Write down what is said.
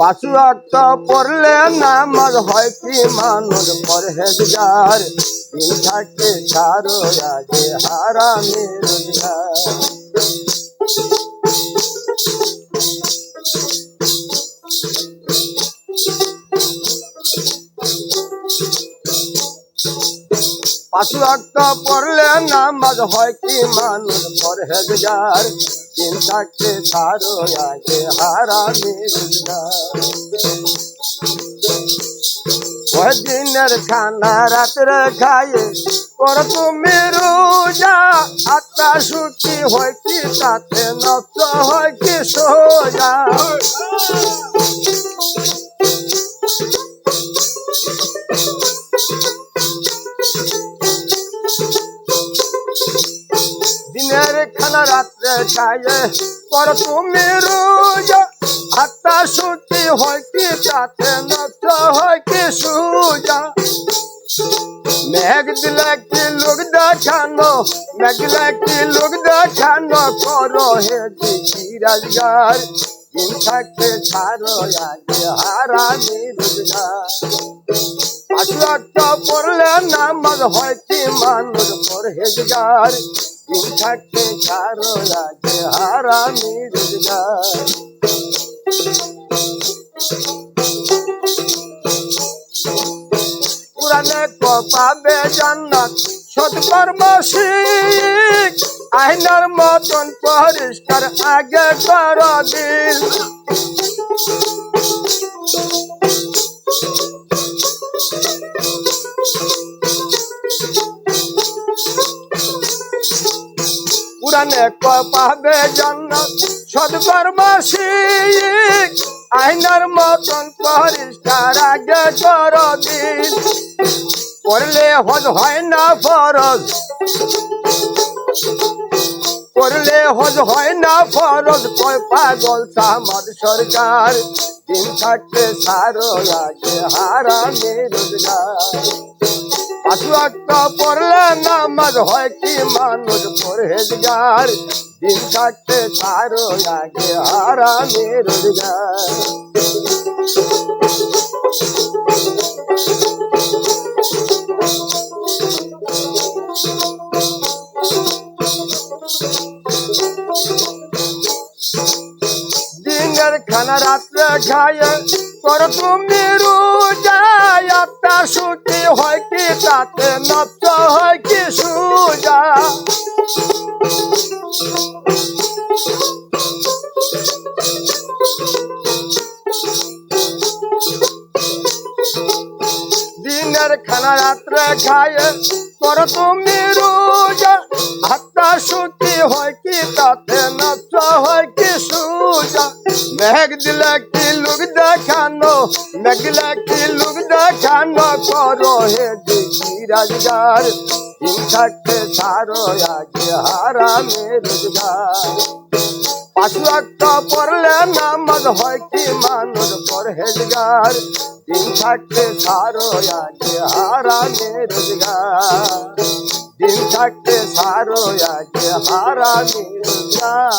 একটা পড়লে নামাজ হয় কি মানুষ পরহেজগার? দিন থাকে সারো আগে হারামি পাঁচু পড়লে নামাজ হয় কি মানুষ পরহেজগার? দিন থাকতে সারো আগে হারামি দিনের খানা রাত্রে খাইয়ে কর তুমি রোজা, আত্মা সুখী হয় কি তাতে, নষ্ট হয় কি সোজা? দিনের খানা রাত্রে খাইয়ে কর তুমি রোজা আত্মা সুখী হয় কি তাতে নষ্ট হয় কি সুজা? মেঘ দিলে কি লোক দেখানো, মেঘ দিলে কি লোক দেখানো? করো হে দেখি রাজগার থাকতে ছাড়ো আগে হারানি রোজগার। একটা পড়লে নামাজ হয় কি মানুষ পরহেজগার। দিন থাকতে ছাড়ো আগে হারানি রোজগার। পুরানে পাবে জান্নাত, সৎকর্ম শিখ। আইনার মতন পরিষ্কার আগে কর দিল পুরানে পাবে জান্নাত। সৎকর্ম শিখ আইনার মতন পরিষ্কার আগে কর দিল করলে হজ হয় না ফরজ। করলে হজ হয় না ফরজ। কয় পাগল সামাদ সরকার। দিন থাকতে সারো আগে হারামে রোজগার। একটা পড়লে নামাজ হয় কি মানুষ পরহেজগার? দিন থাকতে সারো আগে হারামে রোজগার। দিনের খানা রাত্রে খায় কর তুমি রোজা একটা সুতি কি নষ্ট হয় কি সুজা দিনের খানা রাত্রে খায় কর তুমি রোজা। হাতটা সুতি হয় কি তাতে মেঘ দিলে কি লোক দেখানো, মেঘ দিলে কি লোক দেখানো করো হে দেখি রাজগার। দিন থাকতে ছাড়ো আগে হারামে রোজগার। পাঁচু একটা পড়লে নামাজ হয় কি মানুষ পরহেজগার? দিন থাকতে সারো আগে হারামে রোজগার। দিন থাকতে সারো আগে হারামে রোজগার।